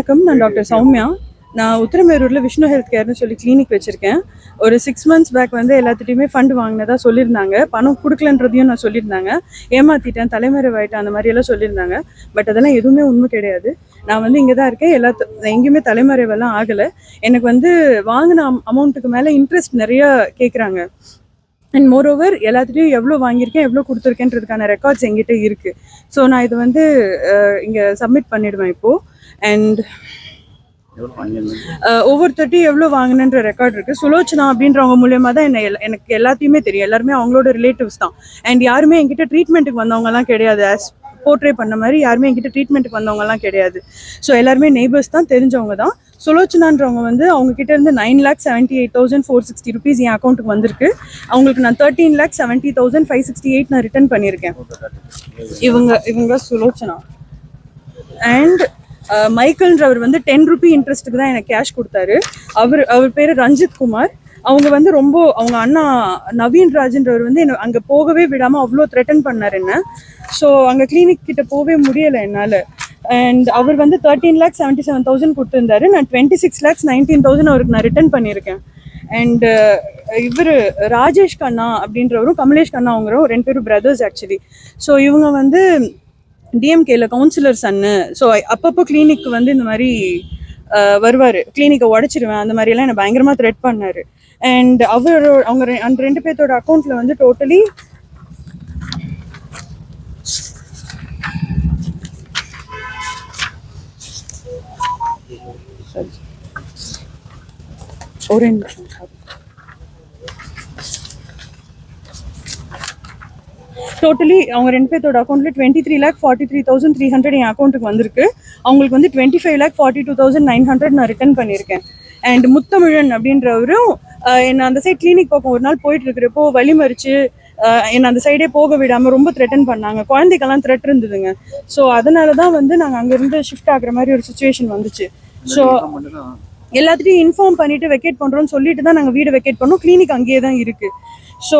வணக்கம் நான் டாக்டர் சௌமியா. நான் உத்தரமேரூரில் விஷ்ணு ஹெல்த் கேர்னு சொல்லி கிளினிக் வச்சுருக்கேன். ஒரு சிக்ஸ் மந்த்ஸ் பேக் வந்து எல்லாத்துட்டையுமே ஃபண்ட் வாங்கினதா சொல்லியிருந்தாங்க. பணம் கொடுக்கலன்றதையும் நான் சொல்லியிருந்தாங்க. ஏமாத்திட்டேன் தலைமறைவாயிட்டேன் அந்த மாதிரி எல்லாம் சொல்லியிருந்தாங்க. பட் அதெல்லாம் எதுவுமே உண்மை கிடையாது. நான் வந்து இங்கே தான் இருக்கேன் எல்லா எங்கேயுமே தலைமறைவெல்லாம் ஆகலை. எனக்கு வந்து வாங்கின அமௌண்ட்டுக்கு மேலே இன்ட்ரெஸ்ட் நிறைய கேட்குறாங்க அண்ட் மோரோவர் எல்லாத்துலேயும் எவ்வளோ வாங்கியிருக்கேன் எவ்வளோ கொடுத்துருக்கேன்றதுக்கான ரெக்கார்ட்ஸ் எங்கிட்ட இருக்குது ஸோ நான் இது வந்து இங்கே சப்மிட் பண்ணிடுவேன் இப்போது அண்ட் ஒவ்வொருத்தட்டையும் எவ்வளோ வாங்கினன்ற ரெக்கார்ட் இருக்குது சுலோச்சனா அப்படின்றவங்க மூலியமாக தான் என்ன எனக்கு எல்லாத்தையுமே தெரியும். எல்லாருமே அவங்களோட ரிலேட்டிவ்ஸ் தான். அண்ட் யாருமே என்கிட்ட ட்ரீட்மெண்ட்டுக்கு வந்தவங்கலாம் கிடையாது. ஆஸ் போர்ட்ரே பண்ண மாதிரி யாருமே என்கிட்ட ட்ரீட்மெண்ட்டுக்கு வந்தவங்கலாம் கிடையாது. ஸோ எல்லாருமே நெய்பர்ஸ் தான் தெரிஞ்சவங்க தான். சுலோச்சனான்றவங்க வந்து அவங்க கிட்ட இருந்து nine lakh seventy eight thousand four sixty rupees என் அக்கௌண்ட்டுக்கு வந்திருக்கு. அவங்களுக்கு நான் thirteen lakh seventy thousand five sixty eight நான் ரிட்டர்ன் பண்ணியிருக்கேன். இவங்க இவங்க சுலோச்சனா? அண்ட் மைக்கேல்ன்றவர் வந்து டென் ருபி இன்ட்ரெஸ்ட்டுக்கு தான் எனக்கு கேஷ் கொடுத்தாரு. அவர் அவர் பேர் ரஞ்சித் குமார். அவங்க வந்து ரொம்ப அவங்க அண்ணா நவீன் ராஜ்ன்றவர் வந்து என்ன அங்கே போகவே விடாமல் அவ்வளோ த்ரெட்டன் பண்ணார் என்ன. ஸோ அங்கே கிளினிக் கிட்ட போகவே முடியலை என்னால். அண்ட் அவர் வந்து thirteen lakh seventy seven thousand கொடுத்துருந்தாரு. நான் twenty six lakhs nineteen thousand அவருக்கு நான் ரிட்டர்ன் பண்ணியிருக்கேன். அண்ட் இவர் ராஜேஷ் கண்ணா அப்படின்றவரும் கமலேஷ் கண்ணா அவங்களும் ரெண்டு பேரும் பிரதர்ஸ் ஆக்சுவலி ஸோ இவங்க வந்து டிஎம்கேல கவுன்சிலர் சன்னு ஸோ அப்பப்போ கிளினிக் வந்து இந்த மாதிரி வருவார். கிளினிக்கை உடச்சிருவேன். அந்த மாதிரியெல்லாம் என்னை பயங்கரமாக த்ரெட் பண்ணார். அண்ட் அவரோட அவங்க அந்த ரெண்டு பேர்த்தோட அக்கௌண்ட்டில் வந்து டோட்டலி ஒரே நிமிஷம் டோட்டலி அவங்க ரெண்டு பேர்த்தோட அக்கௌண்ட்டில் twenty three lakh forty three thousand three hundred என் அக்கௌண்ட்டுக்கு வந்திருக்கு. அவங்களுக்கு வந்து twenty five lakh forty two thousand nine hundred நான் ரிட்டர்ன் பண்ணியிருக்கேன். அண்ட் முத்தமிழன் அப்படின்றவரும் என்னை அந்த சைட் கிளினிக் பக்கம் ஒரு நாள் போயிட்டு இருக்கிறப்போ வழி மறிச்சு என்னை அந்த சைடே போக விடாமல் ரொம்ப த்ரெட்டன் பண்ணாங்க. குழந்தைக்கெல்லாம் த்ரெட் இருந்ததுங்க. ஸோ அதனால தான் வந்து நாங்கள் அங்கேருந்து ஷிஃப்ட் ஆகுற மாதிரி ஒரு சுச்சுவேஷன் வந்துச்சு. ஸோ எல்லாத்துட்டையும் இன்ஃபார்ம் பண்ணிட்டு வெக்கேட் பண்றோம்னு சொல்லிட்டு தான் நாங்கள் வீடு வெக்கேட் பண்ணோம். கிளினிக் அங்கேயே தான் இருக்கு. So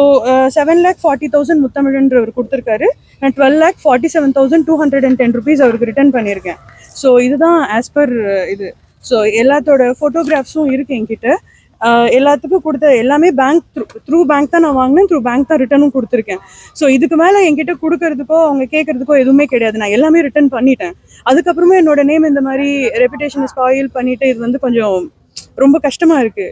seven lakh forty thousand முத்தமிழன்றவர் கொடுத்துருக்காரு. நான் twelve lakh forty seven thousand two hundred and ten rupees அவருக்கு ரிட்டர்ன் பண்ணியிருக்கேன். ஸோ இதுதான் ஆஸ் பர் இது. ஸோ எல்லாத்தோட ஃபோட்டோகிராஃப்ஸும் இருக்கு என்கிட்ட. எல்லாத்துக்கும் கொடுத்த எல்லாமே பேங்க் த்ரூ த்ரூ பேங்க் தான் நான் வாங்கினேன் த்ரூ பேங்க் தான் ரிட்டனும் கொடுத்துருக்கேன். ஸோ இதுக்கு மேலே என்கிட்ட கொடுக்கறதுக்கோ அவங்க கேட்கறதுக்கோ எதுவுமே கிடையாது. நான் எல்லாமே ரிட்டர்ன் பண்ணிட்டேன். அதுக்கப்புறமா என்னோட நேம் இந்த மாதிரி ரெப்புடேஷன் ஸ்பாயில் பண்ணிட்டு இது வந்து கொஞ்சம் ரொம்ப கஷ்டமா இருக்கு.